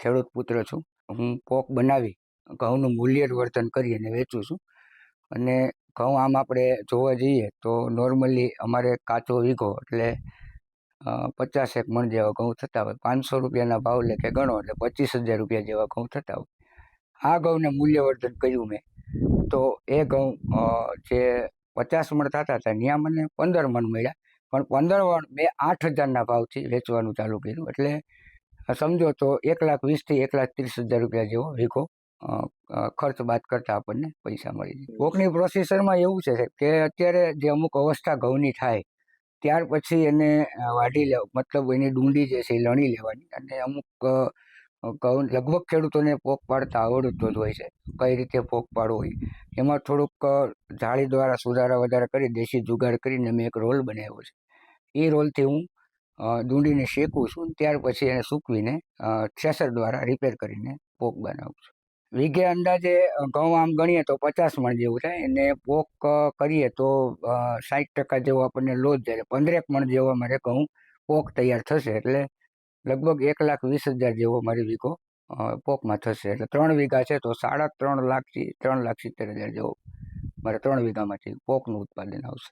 ખેડૂત પુત્ર છું. હું પોક બનાવી, ઘઉંનું મૂલ્ય વર્તન કરી અને વેચું છું. અને ઘઉં આમ આપણે જોવા જઈએ તો નોર્મલી અમારે કાચો વીઘો એટલે પચાસેક મણ જેવા ઘઉં થતા હોય. પાંચસો રૂપિયાના ભાવ લે કે ગણો એટલે પચીસ હજાર રૂપિયા જેવા ઘઉં થતા હોય. આ ઘઉંને મૂલ્યવર્ધન કર્યું મેં. તો એ ઘઉં જે પચાસ મણ થતા હતા ત્યાં મને પંદર મણ મળ્યા. પણ પંદર મણ મેં આઠ હજારના ભાવથી વેચવાનું ચાલુ કર્યું. એટલે સમજો તો એક લાખ વીસથી એક લાખ ત્રીસ હજાર રૂપિયા જેવો અ, ખર્ચ બાદ કરતાં આપણને પૈસા મળી જાય. કોકની પ્રોસેસરમાં એવું છે કે અત્યારે જે અમુક અવસ્થા ઘઉંની થાય ત્યાર પછી એને વાઢી લેવું મતલબ એની ડુંડી જે છે એ લણી લેવાની અને અમુક ઘઉં લગભગ ખેડૂતોને પોક પાડતા આવડતું જ હોય છે કઈ રીતે પોક પાડવો હોય એમાં થોડુંક જાળી દ્વારા સુધારા વધારા કરી દેશી જુગાડ કરીને મેં એક રોલ બનાવ્યો છે. એ રોલથી હું ડુંડીને શેકું છું ત્યાર પછી એને સૂકવીને થ્રેસર દ્વારા રિપેર કરીને પોક બનાવું છું. વીઘે અંદાજે ઘઉં આમ ગણીએ તો પચાસ મણ જેવું થાય. અને પોક કરીએ તો સાઠ ટકા જેવો આપણને લોજ જાય. પંદરેક મણ જેવો મારે ઘઉં પોક તૈયાર થશે એટલે લગભગ એક લાખ વીસ હજાર જેવો મારી વીઘો પોકમાં થશે. એટલે ત્રણ વીઘા છે તો સાડા ત્રણ લાખથી ત્રણ લાખ સિત્તેર હજાર જેવો મારે ત્રણ વીઘામાંથી પોકનું ઉત્પાદન આવશે.